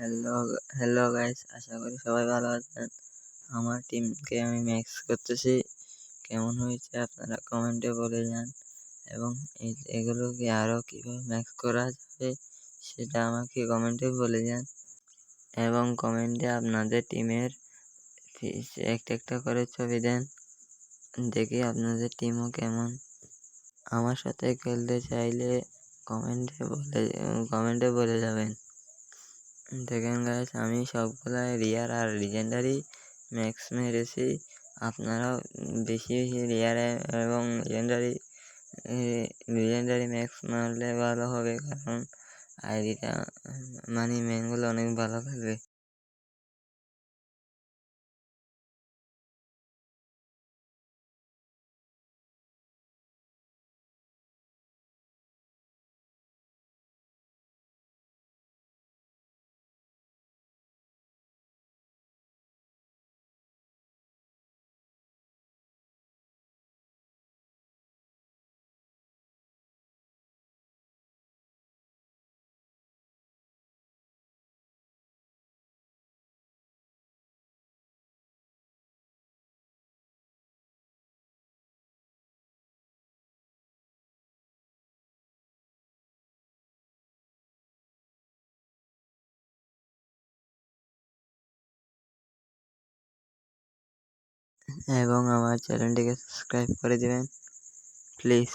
Hello hello guys আশা করি সবাই ভালো আছেন। আমার টিমকে আমি ম্যাক্স করতেছি। কেমন হয়েছে আপনারা কমেন্টে বলে যান। এবং এগুলোকে আরও কীভাবে ম্যাক্স করা যাবে সেটা আমাকে কমেন্টে বলে যান। এবং কমেন্টে আপনাদের টিমের একটা একটা করে ছবি দেন। দেখি আপনাদের টিমও কেমন। আমার সাথে খেলতে চাইলে কমেন্টে বলে কমেন্টে বলে যাবেন। দেখেন গাইস আমি সবগুলাই রিয়ার আর লিজেন্ডারি ম্যাক্স মেরেছি। আপনারাও বেশি বেশি রিয়ার এবং লিজেন্ডারি লিজেন্ডারি ম্যাক্স মারলে ভালো হবে, কারণ আইডিটা মানে ম্যানগুলো অনেক ভালো খেলবে এবং আমার চ্যানেলটিকে সাবস্ক্রাইব করে দেবেন প্লিজ